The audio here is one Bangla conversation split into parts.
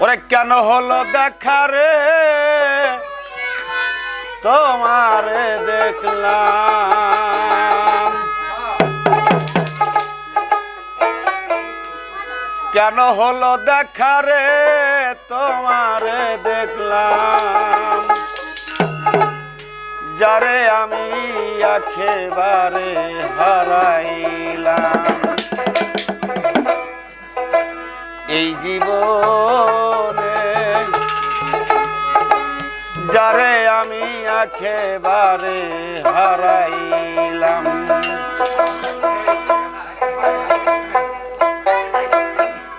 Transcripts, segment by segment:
ওরে কেন হলো দেখা রে? তোমারে দেখলাম। কেন হলো দেখা রে? তোমারে দেখলাম। যারে আমি আখেবারে হারাইলাম। এই জীবন যারে আমি একেবারে হারাইলাম।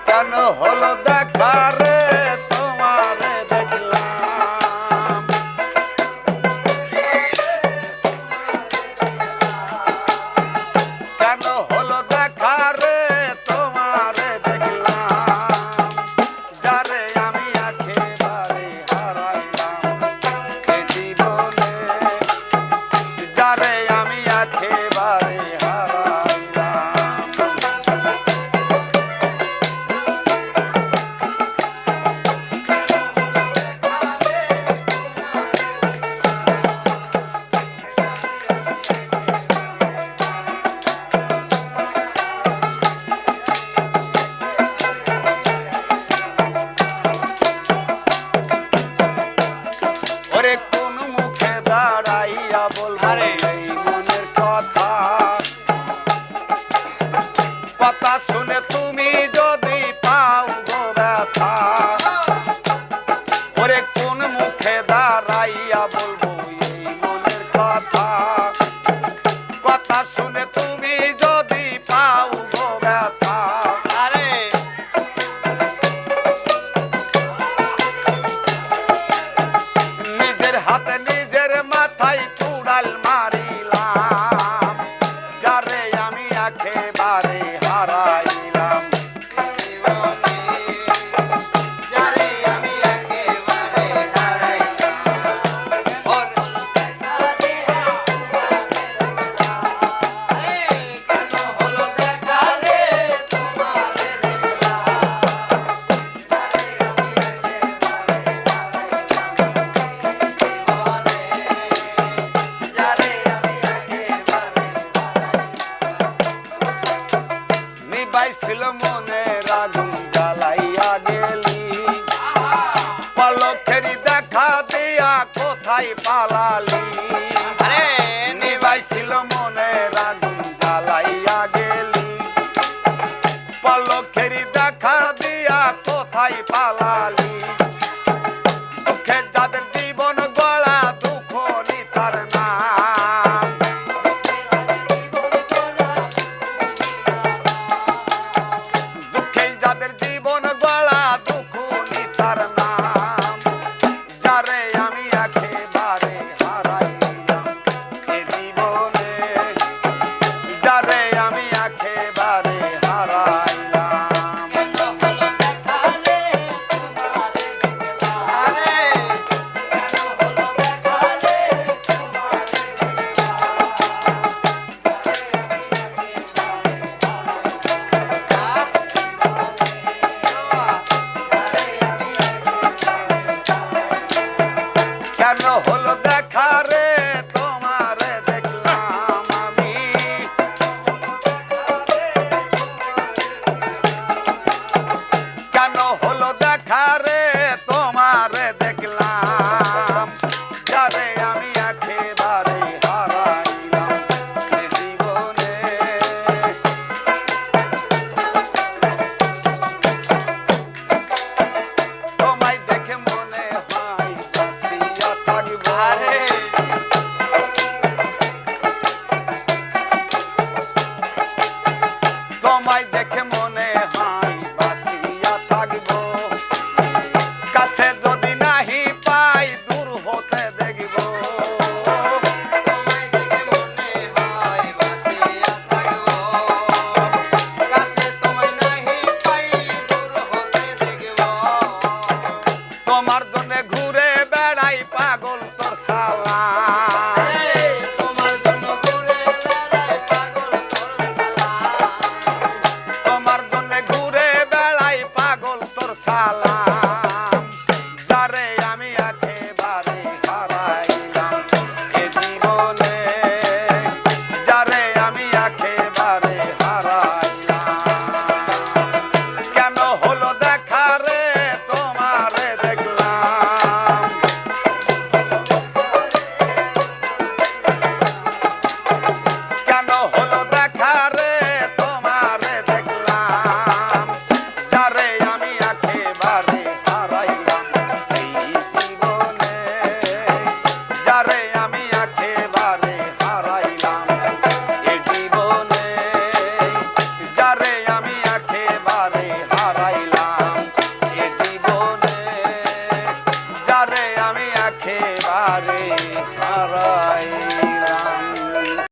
কেন হলো দেখারে তাই পালালি আরে নিবাইছিল মনে আগুন জ্বালাইয়া গেলি। পলকের দেখা দিয়া কোথায় পালালি জন্যে ঘুরে বেড়াই পাগল তোর সালা তোমার জন্য ঘুরে বেড়াই পাগল তোর সালা